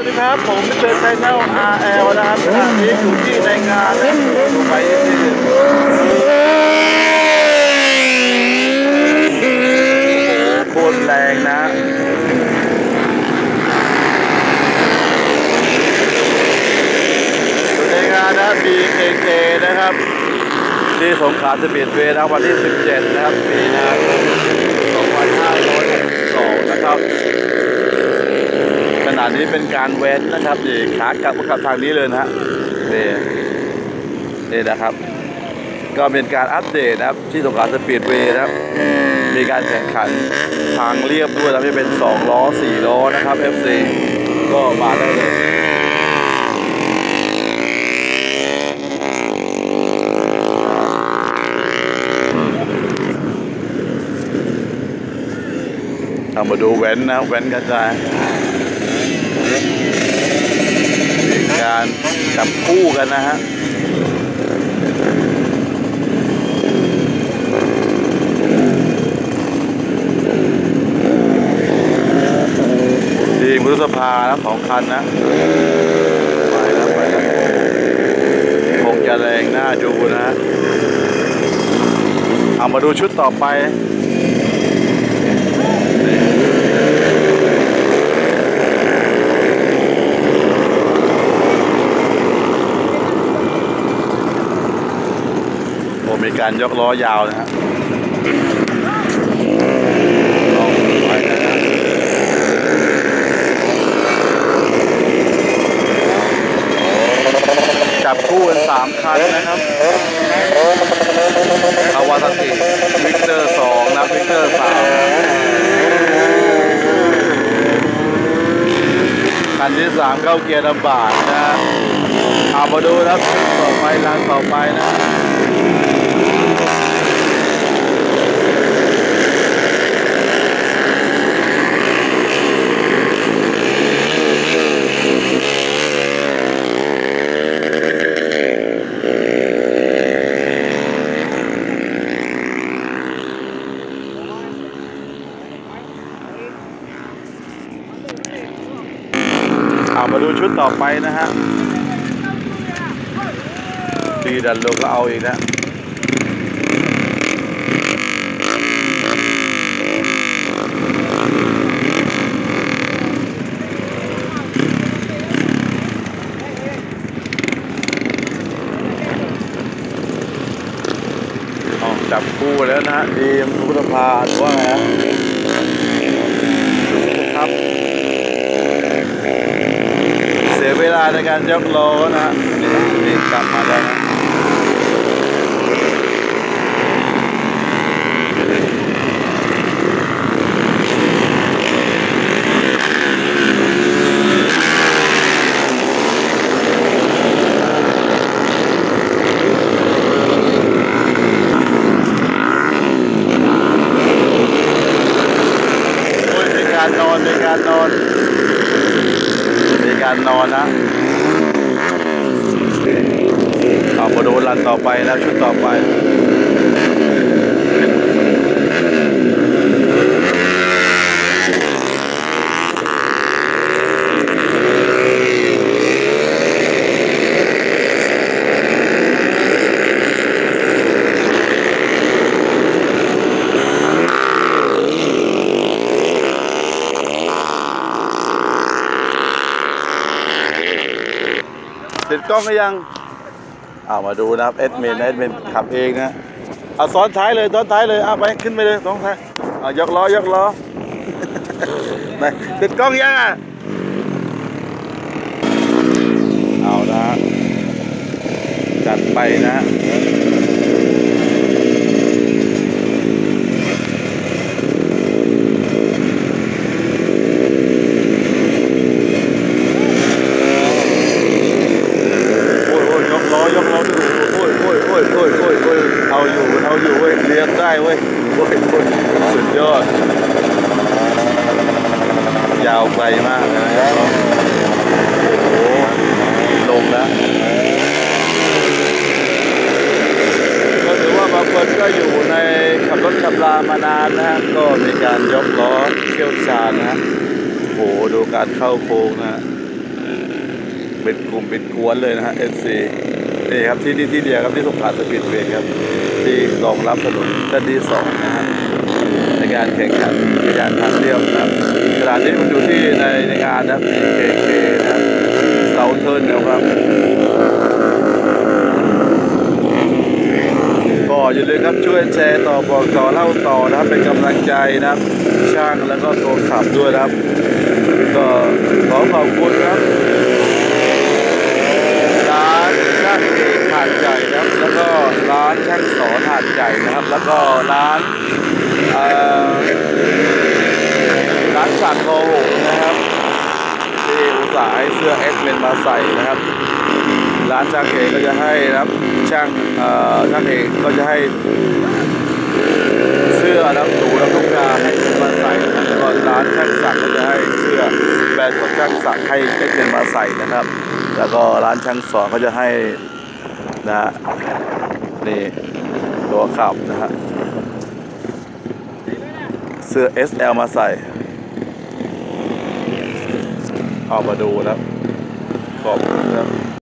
วัสดีครับ ผมเจอไชแนล RL นะครับขณะนี้อยู่ที่ในงานนะดูไปที่โคตรแรงนะอยู่ในงานนะ BKK นะครับ ที่สงขลาสปีดเวย์นะวันที่ 17 นะครับ ปีหน้า2562นะครับ ณะนี้เป็นการเว้นนะครับนี่ขากลับกับทางนี้เลยนะฮะนี่นี่นะครับ ก็เป็นการอัปเดตนะครับ ที่สงขลาสปีดเวย์นะครับ มีการแข่งขันทางเรียบด้วยนะที่เป็น 2 ล้อ 4 ล้อนะครับ FC ก็มาได้เลยเอามาดูแว้นนะแว้นกระจาย การจับคู่กันนะฮะทีมรุษภานะสองคันนะไปแล้วไปแล้วคงจะแรงหน้าดูนะฮะเอามาดูชุดต่อไป มีการยกล้อยาวนะฮะลองไปนะฮะจับคู่กันสามคันนะครับคาวาซากิวิกเตอร์สองนะวิกเตอร์สามคันที่สามเข้าเกียร์ลำบากนะเอามาดูนะครับต่อไปรังต่อไปนะ ดูชุดต่อไปนะฮะปีดันโลก็เอาอีกนะเอาจับคู่แล้วนะฮะทีมพุทธภาหรือว่าไงฮะครับ เสียเวลา ในการยกโลนะฮะนี่นี่กลับมาแล้วนะการนอนมีการนอน การนอนนะเอามาดูรันต่อไปแล้วชุดต่อไป กล้องก็ยังเอามาดูนะครับเอ็ดเมนเอ็ดเมนขับเองนะเอาซ้อนท้ายเลยซ้อนท้ายเลยเอาไปขึ้นไปเลยซ้อนท้ายเอายกล้อยกล้อไหนติดกล้องยังอะเอาละจัดไปนะฮะโอ้ยโอ้ยยกล้อยกล้อดูโอ้ยโอ้ยโอ้ยโอ้ยโอ้ยโอ้ยเอาอยู่เอาอยู่เว้ยเลี้ยงได้เว้ยโอ้ยโอ้ยสุดยอด ยาวไกลมากนะครับโอ้โหลงแล้วก็ถือว่าบางคนก็อยู่ในขับรถขับลามานานนะฮะก็มีการยกล้อเชี่ยวชาญนะฮะโอ้โหดูการเข้าโค้งนะฮะเป็นกลุ่มเป็นกวนเลยนะฮะ FC นี่ครับที่นี่ที่เดียวครับที่สงขลาสปีดเวย์ครับ ที่รองรับถนนด้านที่สองนะฮะในการแข่งขันจักรยานทางเรียบนะครับขณะนี้ผมอยู่ที่ในในงานนะครับ KK นะครับเสาเทิร์นนะครับก็อย่าลืมครับช่วยแชร์ต่อบอกต่อเล่าต่อนะครับเป็นกำลังใจนะครับ ช่างแล้วก็ตัวขับด้วยนะครับ ก็ขอขอบคุณครับร้านช่างเอกหาดใหญ่นะครับ แล้วก็ร้านช่างสอนหาดใหญ่นะครับ แล้ว ก็ร้านเอ่อร้านฉัดโลหกนะครับที่อุตสาห์เสื้อเอสเมนมาใส่นะครับ ร้านช่างเอกก็จะให้นะครับช่างเอ่อช่างเอกก็จะให้เสื้อแล้วหนูแล้วต้องการให้มาใส่นะครับแล้วก็ร้านช่างศักก็จะให้เสื้อแบรนด์ของช่างศักให้ให้เป็นมาใส่นะครับ แล้วก็ร้านช่างสอนก็จะให้นะฮะนี่ ตัวขับนะฮะเสื้อ SL มาใส่เอามาดูนะขอบคุณครับ